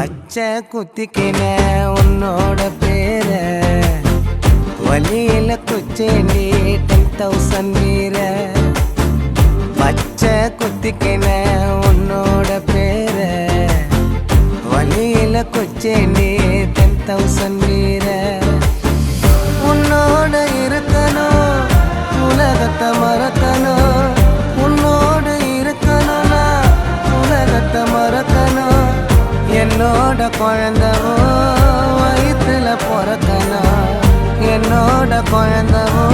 பச்சை குத்திக்கின உன்னோட பேர. வலியில குச்சேண்டி டென் தௌசண்ட் வீர பச்சை குத்திக்கின உன்னோட பேர. வலியில குச்சேண்டி டென் தௌசண்ட் வீர உன்னோட இருக்கணும் உலகத்தை மறக்க குழந்தவோ வயிற்றுல பிறக்கணும். என்னோட குழந்தவோ